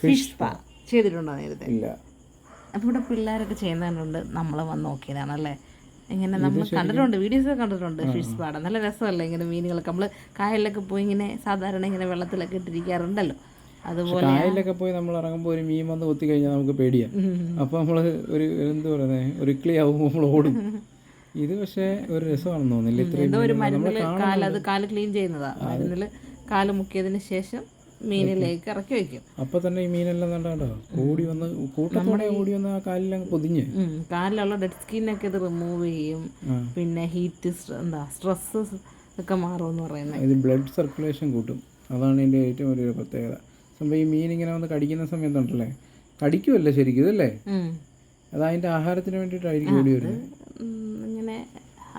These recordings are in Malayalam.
ഫിഷ് സ്പാ ചെയ്തിട്ടുണ്ടോ നേരത്തെ? ഇല്ല. അപ്പോൾ ഇവിടെ പിള്ളേരൊക്കെ ചെയ്യുന്നതുകൊണ്ട് നമ്മൾ വന്ന് നോക്കിയതാണല്ലേ? ഇങ്ങനെ നമ്മൾ കണ്ടിട്ടുണ്ട് വീഡിയോസ് കണ്ടിട്ടുണ്ട് ഫിഷ് സ്പാട നല്ല രസമല്ലേ ഇങ്ങനെ മീനുകളൊക്കെ. നമ്മൾ കായലിലൊക്കെ പോയി ഇങ്ങനെ സാധാരണ ഇങ്ങനെ വെള്ളത്തിലൊക്കെ ഇട്ടിരിക്കാറുണ്ടല്ലോ. അതുപോലെ കായലിലൊക്കെ പോയി നമ്മൾ ഇറങ്ങുമ്പോൾ ഒരു മീൻ വന്ന് കൊത്തി കഴിഞ്ഞാൽ നമുക്ക് പേടിയാ. അപ്പോൾ നമ്മൾ ഒരു എന്ത് പറയുന്നത് ഒരു ഇക്ലി ആവുമ്പോൾ നമ്മൾ ഓടും. ഇത് പക്ഷേ ഒരു രസമാണെന്ന് തോന്നുന്നില്ല. ഇത്രയും കാൽ അത് കാൽ ക്ലീൻ ചെയ്യുന്നതാ. മരുന്നിൽ കാൽ മുക്കിയതിന് ശേഷം മീനിലേക്ക് ഇറക്കി വെക്കും. അപ്പൊ തന്നെ ഈ മീനെല്ലാം കണ്ടോ? കൂടി വന്ന് കൂട്ടത്തോടെ കൂടി വന്ന് ആ കാലിലങ്ങ് പൊതിഞ്ഞ്. കാലിലുള്ള ഡെഡ് സ്കിന്നൊക്കെ ഇത് റിമൂവ് ചെയ്യും. പിന്നെ ഹീറ്റ് എന്താ സ്ട്രെസ് ഒക്കെ മാറുമെന്ന് പറയുന്നത്. ഇത് ബ്ലഡ് സർക്കുലേഷൻ കൂട്ടും. അതാണ് ഇതിന്റെ ഏറ്റവും വലിയൊരു പ്രത്യേകത. സംഭവം ഈ മീൻ ഇങ്ങനെ വന്ന് കടിക്കുന്ന സമയത്തുണ്ടല്ലേ കടിക്കുമല്ലേ ശരിക്കും ഇതല്ലേ. അത് അതിന്റെ ആഹാരത്തിന് വേണ്ടിയിട്ടായിരിക്കും ഓടി വരുന്നത്. ഇങ്ങനെ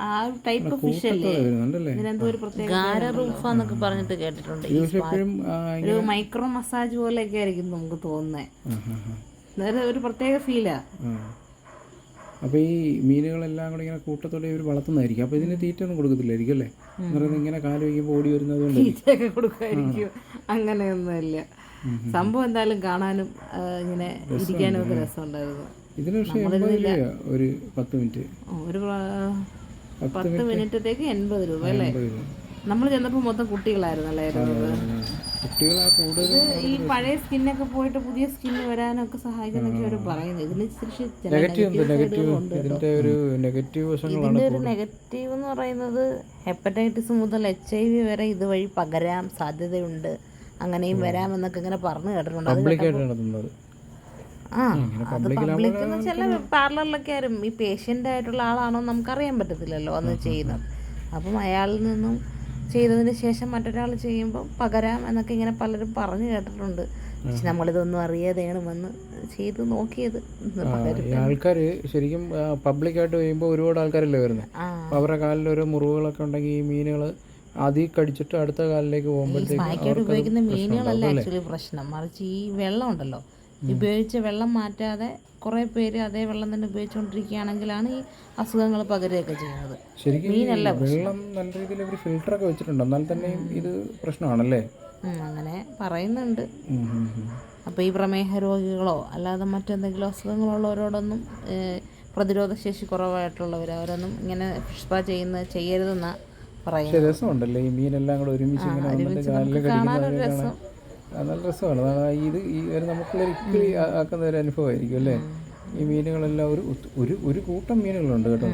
ആ ടൈപ്പ് ഫിഷ് അല്ലേ? ഇതിനെന്തോ ഒരു പ്രത്യേക ഗാരറൂഫ എന്നൊക്കെ പറഞ്ഞിട്ട് കേട്ടിട്ടുണ്ട് ഒരു മൈക്രോ മസാജ് പോലെയൊക്കെ ആയിരിക്കും നമുക്ക് തോന്നുന്നത് ഒരു പ്രത്യേക ഫീലാ. അപ്പോൾ ഈ മീനുകളെല്ലാം കൂടെ ഇങ്ങനെ കൂട്ടത്തോടെ ഇവർ വളർത്തുന്നതായിരിക്കും. അപ്പോൾ ഇതിന് തീറ്റ ഒന്നും കൊടുക്കത്തില്ലായിരിക്കും അല്ലേ? എന്ന് പറയുന്നത് ഇങ്ങനെ കാൽ വയ്ക്കുമ്പോൾ ഓടി വരുന്നത് കൊണ്ട് തീറ്റയൊക്കെ കൊടുക്കുമായിരിക്കും അങ്ങനെയൊന്നുമില്ല. സംഭവം എന്തായാലും കാണാനും ഇങ്ങനെ ഇരിക്കാനും ഒക്കെ രസമുണ്ടായിരുന്നു. ഇതിന് പക്ഷേ ഒരു പത്ത് മിനിറ്റ്. ഒരു പത്ത് മിനിറ്റത്തേക്ക് എൺപത് രൂപ അല്ലേ? നമ്മൾ ചെന്നപ്പോൾ മൊത്തം കുട്ടികളായിരുന്നു അല്ലേ കുട്ടികളാ കൂടുതൽ ഈ പഴയ സ്കിന്നൊക്കെ പോയിട്ട് പുതിയ സ്കിന്ന് വരാനൊക്കെ സഹായിക്കുന്നൊക്കെ അവർ പറയുന്നത് ഇതിന് ഇതിന്റെ ഒരു നെഗറ്റീവ് എന്ന് പറയുന്നത് ഹെപ്പറ്റൈറ്റിസ് മുതൽ എച്ച് ഐ വി വരെ ഇതുവഴി പകരാൻ സാധ്യതയുണ്ട്. അങ്ങനെയും വരാമെന്നൊക്കെ ഇങ്ങനെ പറഞ്ഞു കേട്ടിട്ടുണ്ട്. ആ അത് പബ്ലിക് എന്ന് ചില പാർലറിലൊക്കെ ആരും ഈ പേഷ്യന്റ് ആയിട്ടുള്ള ആളാണോ നമുക്ക് അറിയാൻ പറ്റത്തില്ലല്ലോ അന്ന് ചെയ്യുന്നത്. അപ്പം അയാളിൽ നിന്നും ചെയ്തതിന് ശേഷം മറ്റൊരാൾ ചെയ്യുമ്പോൾ പകരാം എന്നൊക്കെ ഇങ്ങനെ പലരും പറഞ്ഞു കേട്ടിട്ടുണ്ട്. പക്ഷെ നമ്മളിതൊന്നും അറിയാതെയാണ് വന്ന് ചെയ്ത് നോക്കിയത്. ആൾക്കാര് ആൾക്കാർ ശരിക്കും പബ്ലിക്കായിട്ട് കഴിയുമ്പോൾ ഒരുപാട് ആൾക്കാരല്ലേ വരുന്നത് അവരുടെ കാലിൽ ഓരോ മുറിവുകളൊക്കെ ഉണ്ടെങ്കിൽ ഈ മീനുകൾ ആദ്യം കടിച്ചിട്ട് അടുത്ത കാലിലേക്ക് പോകുമ്പോഴത്തേക്കും ഉപയോഗിക്കുന്ന മീനുകളല്ല ആക്ച്വലി പ്രശ്നം. മറിച്ച് ഈ വെള്ളം ഉണ്ടല്ലോ. ഉപയോഗിച്ച വെള്ളം മാറ്റാതെ കുറേ പേര് അതേ വെള്ളം തന്നെ ഉപയോഗിച്ചുകൊണ്ടിരിക്കുകയാണെങ്കിലാണ് ഈ അസുഖങ്ങൾ പകരുകയൊക്കെ ചെയ്യുന്നത്. ശരിക്കും ഈ വെള്ളം നല്ല രീതിയിൽ അവർ ഒക്കെ വെച്ചിട്ടുണ്ട്. എന്നാൽ തന്നെയും ഇത് പ്രശ്നമാണല്ലേ? അങ്ങനെ പറയുന്നുണ്ട്. അപ്പോൾ ഈ പ്രമേഹ രോഗികളോ അല്ലാതെ മറ്റെന്തെങ്കിലും അസുഖങ്ങളുള്ളവരോടൊന്നും ഏഹ്, പ്രതിരോധ ശേഷി കുറവായിട്ടുള്ളവർ അവരൊന്നും ഇങ്ങനെ പുഷ്പ ചെയ്യുന്ന ചെയ്യരുതെന്നാ പറയുന്നത്. രസമുണ്ടല്ലേ? ഈ മീനെല്ലാം കൂടെ ഒരുമിച്ച് ഇങ്ങനെ കാണാൻ ആ, നല്ല രസമാണ്. ഇത് ഈ ഒരു നമുക്കുള്ളൊരു ഇക്കിളി ആക്കുന്ന ഒരു അനുഭവമായിരിക്കും അല്ലേ? ഈ മീനുകളെല്ലാം ഒരു ഒരു ഒരു കൂട്ടം മീനുകളുണ്ട് കേട്ടോ.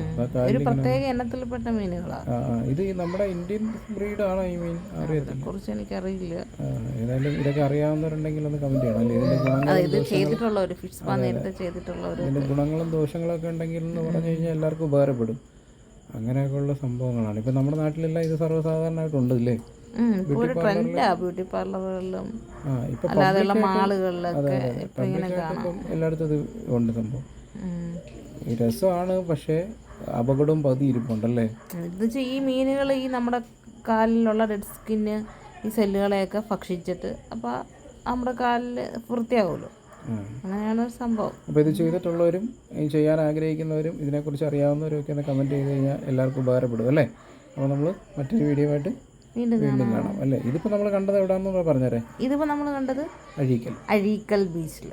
ഒരു പ്രത്യേക ഇനത്തിൽപ്പെട്ട മീനുകളാണ് ഇത് നമ്മുടെ ഇന്ത്യൻ ബ്രീഡാണോ ഈ മീൻ? അറിയത്തില്ല. കുറിച്ച് എനിക്കറിയില്ല. ഏതായാലും ഇതൊക്കെ അറിയാവുന്നവരുണ്ടെങ്കിൽ ഒന്ന് കമന്റ് ചെയ്യണം അല്ലേ? ഇതിന്റെ ഗുണങ്ങളും ചെയ്തിട്ടുള്ള ഒരു ഫിഷ് നേരത്തെ ചെയ്തിട്ടുള്ള ഒരു ഗുണങ്ങളും ദോഷങ്ങളൊക്കെ ഉണ്ടെങ്കിൽ എന്ന് പറഞ്ഞു കഴിഞ്ഞാൽ എല്ലാവർക്കും ഉപകാരപ്പെടും. അങ്ങനെയൊക്കെയുള്ള സംഭവങ്ങളാണ്. ഇപ്പം നമ്മുടെ നാട്ടിലെല്ലാം ഇത് സർവസാധാരണമായിട്ടുണ്ട് അല്ലേ ഒരു ട്രെൻഡാ ബ്യൂട്ടി പാർലറുകളിലും അല്ലാതെയുള്ള മാളുകളിലൊക്കെ ഇപ്പൊ ഇങ്ങനെ കാണാം. എല്ലായിടത്തും ഇത് ഉണ്ട് സംഭവം. രസമാണ് പക്ഷേ അപകടവും പതി ഇരിപ്പുണ്ടല്ലേ? ഇത് ഈ മീനുകൾ ഈ നമ്മുടെ കാലിലുള്ള റെഡ് സ്കിന്ന് ഈ സെല്ലുകളെയൊക്കെ ഭക്ഷിച്ചിട്ട് അപ്പോൾ നമ്മുടെ കാലിൽ വൃത്തിയാവുമല്ലോ. ആ. അങ്ങനെയാണ് ഒരു സംഭവം. അപ്പോൾ ഇത് ചെയ്തിട്ടുള്ളവരും ചെയ്യാൻ ആഗ്രഹിക്കുന്നവരും ഇതിനെക്കുറിച്ച് അറിയാവുന്നവരും ഒക്കെ ഒന്ന് കമന്റ് ചെയ്ത് കഴിഞ്ഞാൽ എല്ലാവർക്കും ഉപകാരപ്പെടും അല്ലേ? അപ്പോൾ നമ്മൾ മറ്റൊരു വീഡിയോ ആയിട്ട് വീണ്ടും കാണാം. അല്ലേ? ഇതിപ്പോ നമ്മൾ കണ്ടത് എവിടെയാണെന്ന് പറഞ്ഞേരെ? ഇതിപ്പോ നമ്മൾ കണ്ടത് അഴീക്കൽ. അഴീക്കൽ ബീച്ചിൽ